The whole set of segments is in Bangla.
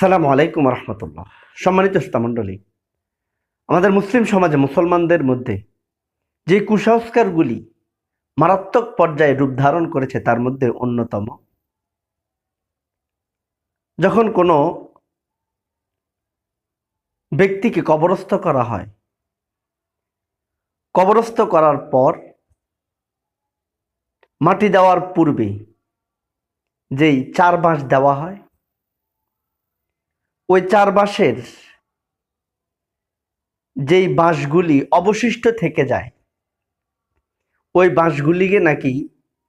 আসসালামু আলাইকুম রহমতুল্লাহ। সম্মানিত শ্রোতামণ্ডলী, আমাদের মুসলিম সমাজে মুসলমানদের মধ্যে যে কুসংস্কারগুলি মারাত্মক পর্যায়ে রূপ ধারণ করেছে, তার মধ্যে অন্যতম। যখন কোনো ব্যক্তিকে কবরস্থ করা হয়, কবরস্থ করার পর মাটি দেওয়ার পূর্বে যেই চার বাঁশ দেওয়া হয় ওই চার বাঁশের যেই বাঁশগুলি অবশিষ্ট থেকে যায়, ওই বাঁশগুলিকে নাকি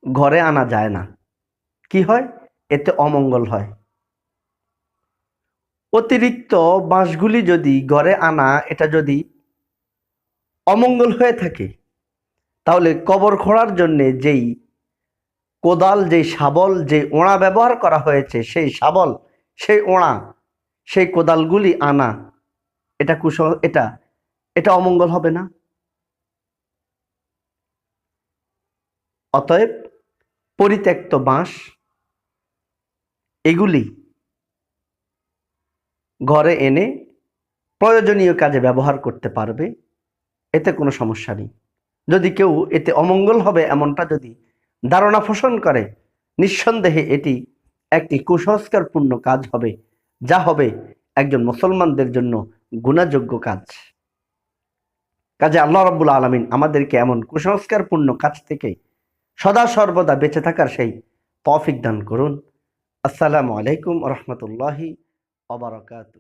ঘরে আনা যায় না। কি হয়? এতে অমঙ্গল হয়। অতিরিক্ত বাঁশগুলি যদি ঘরে আনা, এটা যদি অমঙ্গল হয়ে থাকে, তাহলে কবর খোঁড়ার জন্যে যেই কোদাল, যেই শাবল যে ওড়া ব্যবহার করা হয়েছে, সেই শাবল, সেই ওড়া সেই কোদালগুলি আনা, এটা কুশ এটা এটা অমঙ্গল হবে না। অতএব পরিত্যক্ত বাঁশ, এগুলি ঘরে এনে প্রয়োজনীয় কাজে ব্যবহার করতে পারবে, এতে কোনো সমস্যা নেই। যদি কেউ এতে অমঙ্গল হবে এমনটা যদি ধারণা পোষণ করে, নিঃসন্দেহে এটি একটি কুসংস্কারপূর্ণ কাজ হবে। যা হবে একজন মুসলমানদের জন্য গুণাযোগ্য কাজ। কাজে আল্লাহ রব্বুল আলমিন আমাদেরকে এমন কুসংস্কারপূর্ণ কাজ থেকে সদা সর্বদা বেঁচে থাকার সেই তফিক দান করুন। আসসালামু আলাইকুম রহমতুল্লাহি অবরাকাতু